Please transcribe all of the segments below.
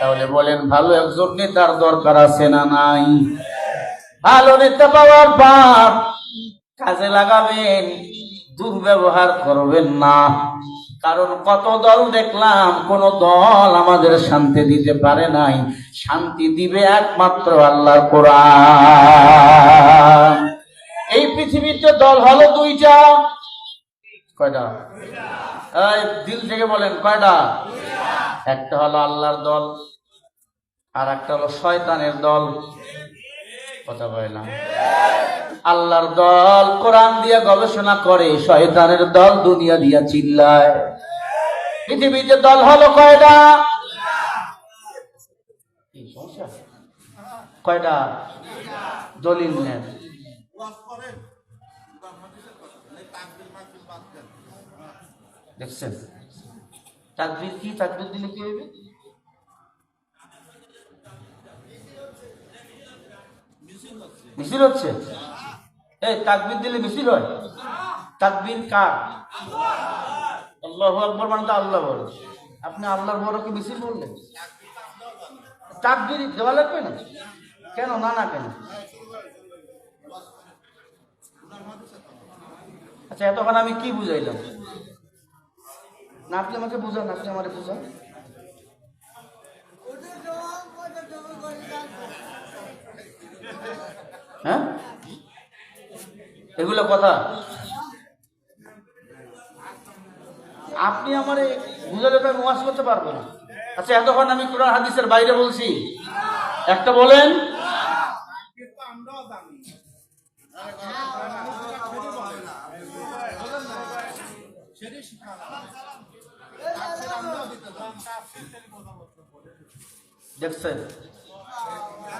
তাহলে বলেন, ভালো একজন নেতার দরকার আছে না নাই? ভালো নেতা পাওয়ার পর কাজে লাগাবেন, দুর্ব্যবহার করবেন না। কারণ কত দল দেখলাম, কোন দল আমাদের শান্তি দিতে পারে নাই। শান্তি দিবে একমাত্র আল্লাহর কোরআন। এই পৃথিবীতে দল হলো দুইটা। কয়টা? দিল থেকে বলেন, কয়টা? একটা হলো আল্লাহর দল আর একটা হলো শয়তানের দল। কথা বললাম আল্লাহর দল কোরআন দিয়ে গবেষণা করে, শয়তানের দল দুনিয়া দিয়া চিল্লায়। পৃথিবীতে দল হলো কয়টা? কয়টা? দলিল নেন। দেখছেন? তাকবির কি তাকবির দিলে কি হইবে মিছিল হচ্ছে। এই তাকবির দিলে মিছিল হয়। তাকবির কার? আল্লাহ আকবর মানে তো আল্লাহ বড় আপনি আল্লাহর বড় কি মিছিল বললেন? তাকবির দেওয়া লাগবে না। কেন? না না, কেন? আচ্ছা এতক্ষণ আমি কি বুঝাইলাম? না আমাকে বুঝান, আপনি আমাকে বুঝান। হ্যাঁ? এগুলো কথা। আপনি আমারে বুঝালে তো আমি ওয়াজ করতে পারব না। আচ্ছা এতক্ষণ আমি কোরআন হাদিসের বাইরে বলছি। একটা বলেন। দেখছেন?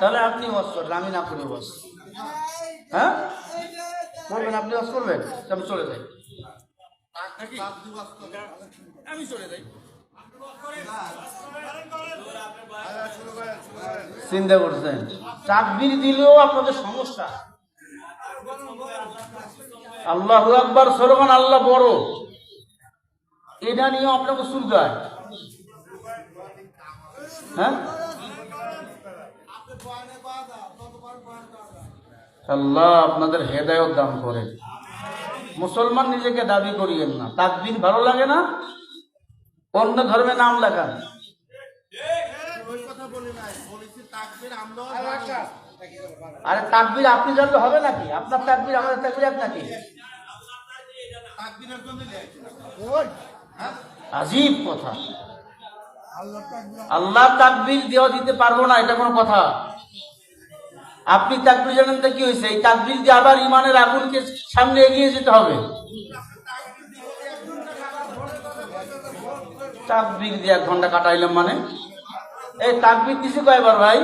তাহলে আপনি ওয়াজ করেন আমি না করে ওয়াজ। হ্যাঁ? করবেন আপনি ওয়াজ করবেন? আমি চলে যাই। আমি চলে যাই। চিন্তা করছেন? চাকবির দিলেও আপনাদের সমস্যা। আল্লাহ আকবার সরমান আল্লাহ বড়। এটা নিয়েও আপনাকে সুলগায় হ্যাঁ? আল্লাহ আপনাদের হেদায়ত দান করেন মুসলমান নিজেকে দাবি করিয়েন না। তাকবির ভালো লাগে না? অন্য ধর্মে নাম লেখান। ওই কথা বলি নাই বলেছি তাকবির আমরাও আরে তাকবির আপনি জানলে হবে নাকি? আপনার তাকবির আমাদের তাকবির এক নাকি? তাকবিরের জন্য আজীব কথা। আল্লাহ তাকবির। দেওয়া দিতে পারব না এটা কোনো কথা। আপনি তাকবির জানেন তো কি হয়েছে? এই তাকবির দিয়ে আবার ইমানের আগুনকে সামনে এগিয়ে যেতে হবে। তাকবির দিয়ে এক ঘণ্টা কাটাইলাম মানে? এই তাকবির দিছে কয়বার ভাই?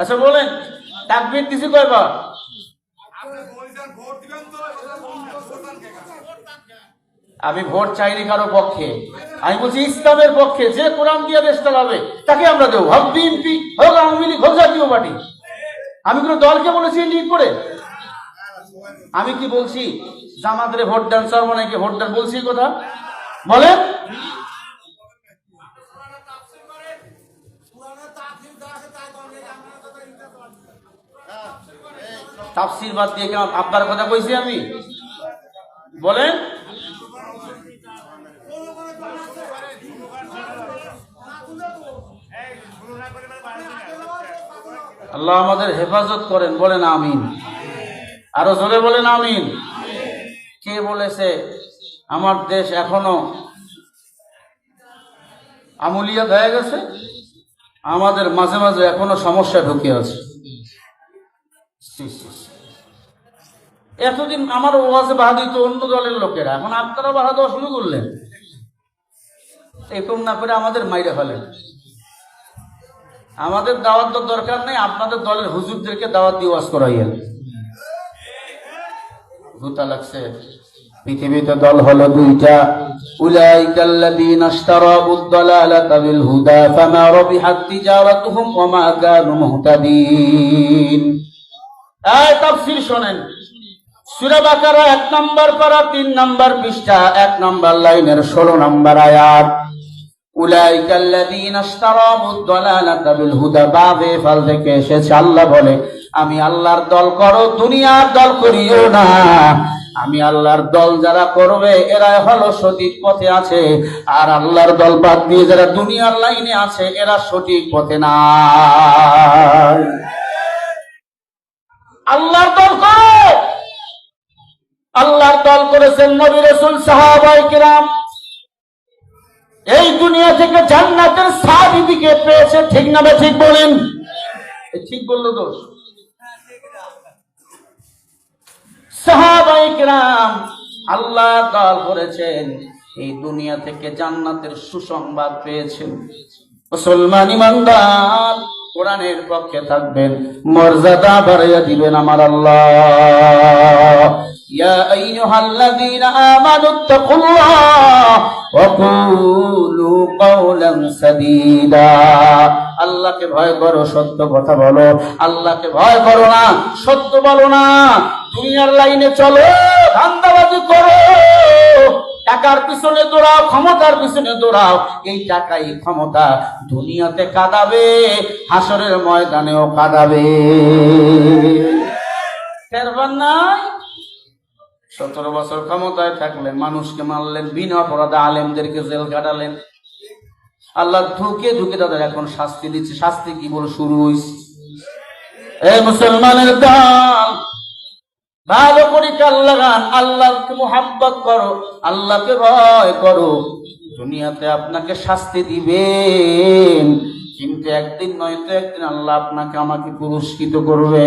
আচ্ছা বলেন তাকবির দিছে কয়বার? আমি ভোট চাইনি কারও পক্ষে। আমি বলছি, ইসলামের পক্ষে যে কোরআন দিয়ে দেশ চালাবে, তাকে আমরা দেবো। হোক বিএনপি, হোক আওয়ামী লীগ, হোক জাতীয় পার্টি। আমি কোনো দলকে বলেছি লিড করে? আমি কি বলছি, জামাতের ভোট দেন সর্বনাইকে ভোট দেন বলছি কথা। বলেন। তাফসির বাদ দিয়ে কেন আব্বার কথা কইছি আমি? বলেন। আল্লাহ আমাদের হেফাজত করেন, বলেন আমিন। আরও জোরে বলেন আমিন। কে বলেছে, আমার দেশ এখনও আমলিয়াত হয়ে গেছে? আমাদের মাঝে মাঝে এখনও সমস্যা ঢুকে আছে। এতদিন আমার ওয়াজে বাহা দিত অন্য দলের লোকেরা, এখন আপনারা বাহা দেওয়া শুরু করলেন। এরকম না করে আমাদের মাইরে ফেলেন। আমাদের দাওয়াত তো দরকার নেই, আপনাদের দলের হুজুরদেরকে দাওয়াত দিয়ে ওয়াজ করাইয়েন। ভূতা লাগছে। পৃথিবীতে দল হলো দুইটা। উলাইকাল্লাযীনা ইশতারাবুদ দালালাতা বিল হুদা ফামা রাবিহাত তিজারাতুহুম ওয়া মা কানু মুহতাদিন। এই তাফসীর শুনেন। সূরা বাকারা এক নম্বর পারা, তিন নম্বর পৃষ্ঠা, এক নম্বর লাইনের ষোলো নম্বর আয়াত। আল্লাযীনা দালালাতা বিল হুদা ফাল থেকে এসেছে আল্লাহ বলে, আমি আল্লাহর দল করো, দুনিয়ার দল করিও না। আমি আল্লাহর দল যারা করবে, এরা হলো সঠিক পথে আছে। আর আল্লাহর দল বাদ দিয়ে যারা দুনিয়ার লাইনে আছে, এরা সঠিক পথে না আল্লাহর দল করো। আল্লাহর দল করেছেন নবী রসুল সাহাবাই কিরাম। এই দুনিয়া থেকে জান্নাতের সার্টিফিকেট পেয়েছে, ঠিক না বে ঠিক বলেন? ঠিক বলল দোষ? সাহাবাই কিরাম আল্লাহ দল করেছেন এই দুনিয়া থেকে জান্নাতের সুসংবাদ পেয়েছেন। মুসলমান ইমানদার, কোরআনের পক্ষে থাকবেন, মর্যাদা বাড়াইয়া দিবেন আমার আল্লাহ। يا أيها الذين آمنوا اتقوا الله وقولوا قولا سديدا আল্লাহকে ভয় করো সত্য কথা বলো আল্লাহকে ভয় করো না সত্য বলো না দুনিয়ার লাইনে চলো ধান্দাবাজি করো টাকার পিছনে দৌড়াও ক্ষমতার পিছনে দৌড়াও এই টাকাই ক্ষমতা দুনিয়াতে কাঁদাবে হাসরের ময়দানেও কাঁদাবে ফেরবার নাই সতেরো বছর ক্ষমতায় থাকলেন, মানুষকে মারলেন, বিনা অপরাধে আলেমদেরকে জেল কাটালেন। আল্লাহ ধুকে ধুকে তাদের এখন শাস্তি দিচ্ছে। শাস্তি কি বলে শুরু হয়েছে এই মুসলমানের দল, ভালো করে কাল লাগান, আল্লাহকে মোহাব্বত করো, আল্লাহকে ভয় করো। দুনিয়াতে আপনাকে শাস্তি দিবেন, কিন্তু একদিন নয়তো একদিন আল্লাহ আপনাকে আমাকে পুরস্কৃত করবে।